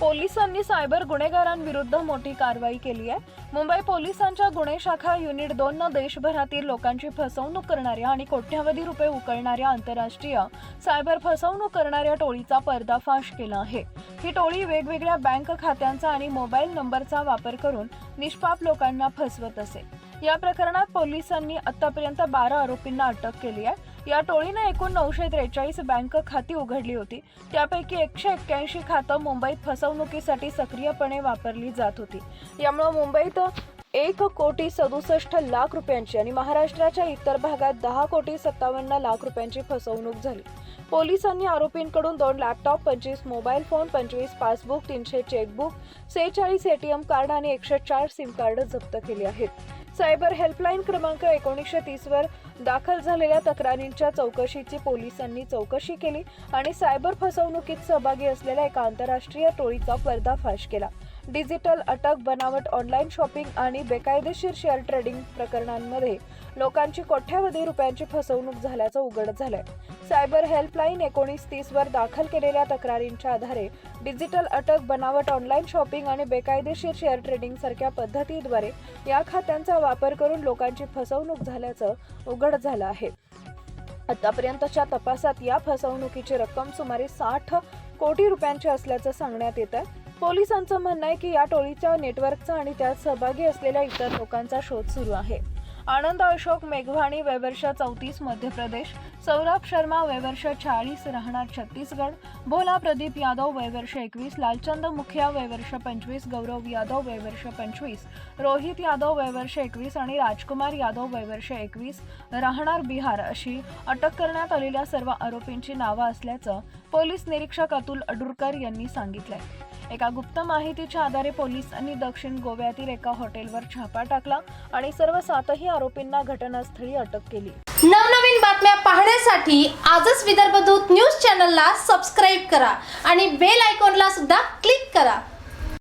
पोलिसांनी सायबर गुन्हेगारांविरुद्ध मोठी कारवाई केली आहे. मुंबई पोलिसांच्या गुन्हे शाखा युनिट दोन देशभरातील लोकांची फसवणूक करणाऱ्या आणि कोट्यावधी रुपये उकळणाऱ्या आंतरराष्ट्रीय सायबर फसवणूक करणाऱ्या टोळीचा पर्दाफाश केला आहे. ही टोळी वेगवेगळ्या बँक खात्यांचा आणि मोबाईल नंबरचा वापर करून निष्पाप लोकांना फसवत असे. या प्रकरणात पोलिसांनी आतापर्यंत बारा आरोपींना अटक केली आहे. या टोळीने एकूण नऊशे त्रेचाळीस बँक खाती उघडली होती. त्यापैकी एकशे एक्क्याऐंशी खातं मुंबईत फसवणुकीसाठी सक्रियपणे वापरली जात होती. यामुळे मुंबईत एक कोटी सदुसष्ट लाख रुपयांची आणि महाराष्ट्राच्या इतर भागात दहा कोटी सत्तावन्न लाख रुपयांची फसवणूक झाली. पोलिसांनी आरोपींकडून दोन लॅपटॉप पंचवीस मोबाईल फोन पंचवीस पासबुक तीनशे चेकबुक सेहेचाळीस एटीएम कार्ड आणि एकशे चार सिम कार्ड जप्त केली आहेत. सायबर हेल्पलाईन क्रमांक एकोणीसशे तीसवर दाखल झालेल्या तक्रारींच्या चौकशीची पोलिसांनी चौकशी केली आणि सायबर फसवणुकीत सहभागी असलेल्या एका आंतरराष्ट्रीय टोळीचा पर्दाफाश केला. डिजिटल अटक बनावट ऑनलाईन शॉपिंग आणि बेकायदेशीर शेअर ट्रेडिंग प्रकरणांमध्ये लोकांची कोट्यावधी रुपयांची फसवणूक झाल्याचं उघड झालंय. सायबर हेल्पलाईन एकोणीस तीस वर दाखल केलेल्या तक्रारींच्या आधारे डिजिटल अटक बनावट ऑनलाईन शॉपिंग आणि बेकायदेशीर शेअर ट्रेडिंग सारख्या पद्धतीद्वारे या खात्यांचा वापर करून लोकांची फसवणूक झाल्याचं उघड झालं आहे. आतापर्यंतच्या तपासात या फसवणुकीची रक्कम सुमारे साठ कोटी रुपयांची असल्याचं सांगण्यात येत आहे पोलिसांचं म्हणणं आहे की या टोळीच्या नेटवर्कचा आणि त्यात सहभागी असलेल्या इतर लोकांचा शोध सुरू आहे. आनंद अशोक मेघवाणी वयवर्ष चौतीस मध्य प्रदेश. सौरभ शर्मा वयवर्ष चाळीस राहणार छत्तीसगड. भोला प्रदीप यादव वयवर्ष एकवीस. लालचंद मुखिया वयवर्ष पंचवीस. गौरव यादव वयवर्ष पंचवीस. रोहित यादव वयवर्ष एकवीस. आणि राजकुमार यादव वयवर्ष एकवीस. राहणार बिहार अशी अटक करण्यात आलेल्या सर्व आरोपींची नावं असल्याचं पोलीस निरीक्षक अतुल अडुरकर यांनी सांगितलंय. एका गुप्त माहितीच्या आधारे पोलिसांनी दक्षिण गोव्यातील एका हॉटेलवर छापा टाकला आणि सर्व सातही आरोपींना घटनास्थळी अटक केली. नवनवीन बातम्या पाहण्यासाठी आजच विदर्भ दूत न्यूज चॅनलला सबस्क्राईब करा आणि बेल आयकॉनला सुद्धा क्लिक करा.